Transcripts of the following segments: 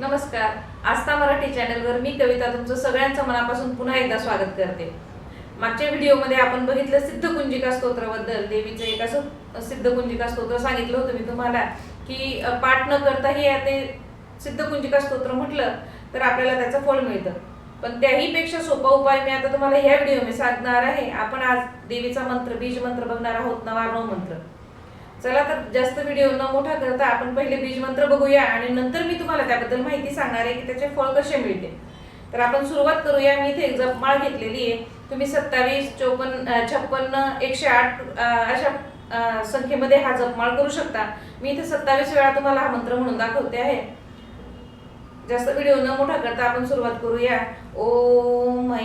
नमस्कार. आस्था मराठी चॅनलवर मी कविता तुमचं सगळ्यांचं मनापासून पुन्हा एकदा स्वागत करते. मागच्या व्हिडिओमध्ये आपण बघितलं सिद्धकुंजिका स्तोत्राबद्दल. देवीचं एक असं सिद्धकुंजिका स्तोत्र सांगितलं होतं मी तुम्हाला की पाठ न करताही ते सिद्धकुंजिका स्तोत्र म्हटलं तर आपल्याला त्याचं फळ मिळतं. पण त्याही पेक्षा सोपा उपाय मी आता तुम्हाला ह्या व्हिडिओमध्ये सांगणार आहे. आपण आज देवीचा मंत्र बीज मंत्र बघणार आहोत नऊ मंत्र. चला तर जास्त व्हिडिओ न मोठा करता आपण पहिले बीजमंत्र बघूया आणि नंतर मी तुम्हाला त्याबद्दल माहिती सांगणार आहे की त्याचे फळ कसे मिळते. तर आपण सुरुवात करूया. मी इथे एक जपमाळ घेतलेली आहे. तुम्ही सत्तावीस चोपन्न छप्पन्न एकशे आठ अशा संख्येमध्ये हा जपमाळ करू शकता. मी इथे सत्तावीस वेळा तुम्हाला हा मंत्र म्हणून दाखवते आहे. जास्त व्हिडिओ न मोठा करता आपण सुरुवात करूया. ओम ऐ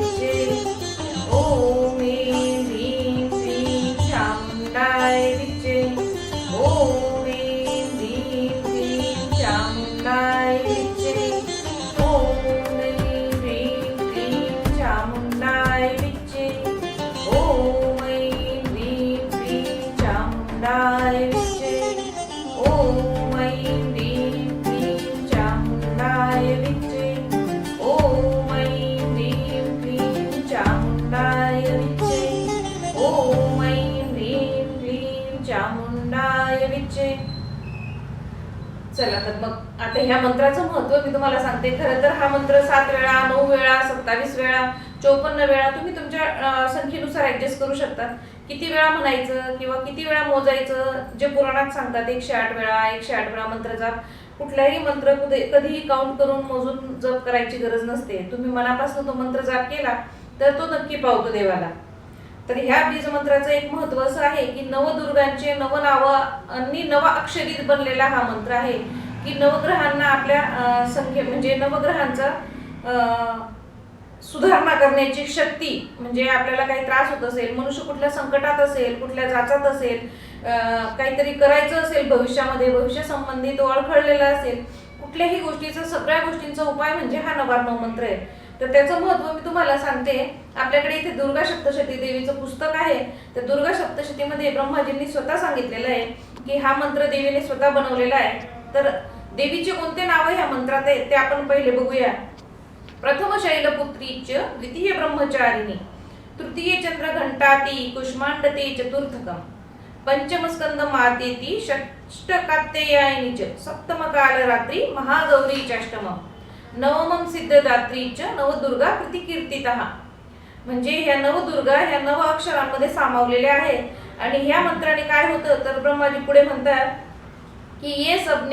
चला तर मग आता ह्या मंत्राचं महत्त्व मी तुम्हाला सांगते. खरं तर हा मंत्र सात वेळा नऊ वेळा सत्तावीस वेळा चोपन्न वेळा तुम्ही तुमच्या संख्येनुसार ऍडजस्ट करू शकता. किती वेळा म्हणायचं किंवा किती वेळा मोजायचं जे पुराणात सांगतात एकशे आठ वेळा एकशे आठ वेळा मंत्र जाप. कुठलाही मंत्र कधीही काउंट करून मोजून जप करायची गरज नसते. तुम्ही मनापासून तो मंत्र जाप केला तर तो नक्की पावतो देवाला. तर ह्या बीज मंत्राचं एक महत्त्व असं आहे की नवदुर्गांचे नवनाव आणि नवा अक्षरीत बनलेला हा मंत्र आहे की नवग्रहांना आपल्या संख्ये म्हणजे नवग्रहांचा अं, सुधारणा करण्याची शक्ती म्हणजे आपल्याला काही त्रास होत असेल मनुष्य कुठल्या संकटात असेल कुठल्या जाचात असेल काहीतरी करायचं असेल भविष्यामध्ये भविष्य संबंधित अडखळलेला असेल कुठल्याही गोष्टीचा सगळ्या गोष्टींचा उपाय म्हणजे हा नवार्णव मंत्र आहे. तर त्याचं महत्त्व मी तुम्हाला सांगते. आपल्याकडे इथे दुर्गा सप्तशती देवीचं पुस्तक आहे. तर दुर्गा सप्तशतीमध्ये ब्रह्माजींनी स्वतः सांगितलेलं आहे की हा मंत्र देवीने स्वतः बनवलेला आहे. तर देवीचे कोणते नाव ह्या मंत्रात? आहे ते आपण पहिले बघूया. प्रथम च द्वितीय ब्रह्मचारिणी तृतीय चंद्र घंटाती कुष्मांडते चतुर्थकम पंचम मातेती षष्टकात्यायनी च सप्तम महागौरी रात्री महागौरी सिद्धदात्री च नवदुर्गा प्रतिकीर्तित म्हणजे ह्या नवदुर्गा ह्या नव अक्षरांमध्ये सामावलेल्या आहेत. आणि ह्या मंत्राने काय होतं? तर ब्रह्माजी पुढे म्हणतात की ये सब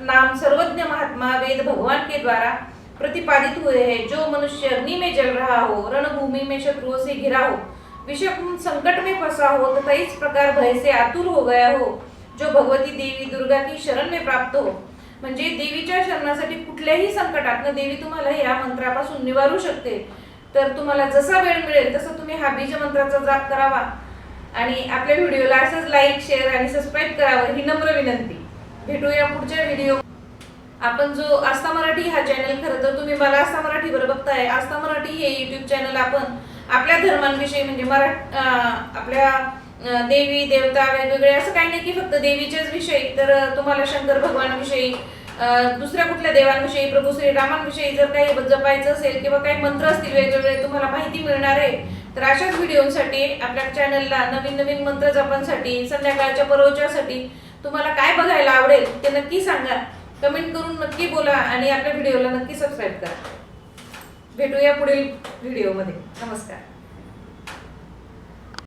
नाम सर्वज्ञ महात्मा वेद भगवान के द्वारा प्रतिपादित हुए हैं जो मनुष्य अग्नि में जल रहा हो रणभूमि में शत्रुओं से घिरा हो विषम संकट में फंसा हो तथा इस प्रकार भय से आतुर हो गया हो जो भगवती देवी दुर्गा की शरण में प्राप्त हो। म्हणजे देवीच्या शरणासाठी कुठल्याही संकटात देवी तुम्हाला या मंत्रापासून निवारू शकते. तर तुम्हाला जसा वेळ मिळेल तसं तुम्ही हा बीज मंत्राचा जाप करावा. आणि आपल्या व्हिडिओला असंच लाईक शेअर आणि सबस्क्राईब करावं ही नम्र विनंती. भेटूया पुढच्या व्हिडिओ आपण जो आस्था मराठी हा चॅनल खरं तर तुम्ही मला आस्था मराठी बरं बघताय. आस्था मराठी हे युट्यूब चॅनल आपण आपल्या धर्मांविषयी म्हणजे मरा आपल्या देवी देवता वेगवेगळे असं काही नाही की फक्त देवीच्याच विषयी. तर तुम्हाला शंकर भगवानविषयी दुसऱ्या कुठल्या देवांविषयी प्रभू श्रीरामांविषयी जर काही जपायचं असेल किंवा काही मंत्र असतील वेगवेगळे तुम्हाला माहिती मिळणार आहे. तर अशाच व्हिडिओसाठी आपल्या चॅनलला नवीन नवीन मंत्र जपांसाठी संध्याकाळच्या परवच्यासाठी तुम्हाला काय बघायला आवडेल ते नक्की सांगा. कमेंट करून नक्की बोला आणि आपल्या व्हिडिओला नक्की सबस्क्राईब करा. भेटूया पुढील व्हिडिओमध्ये. नमस्कार.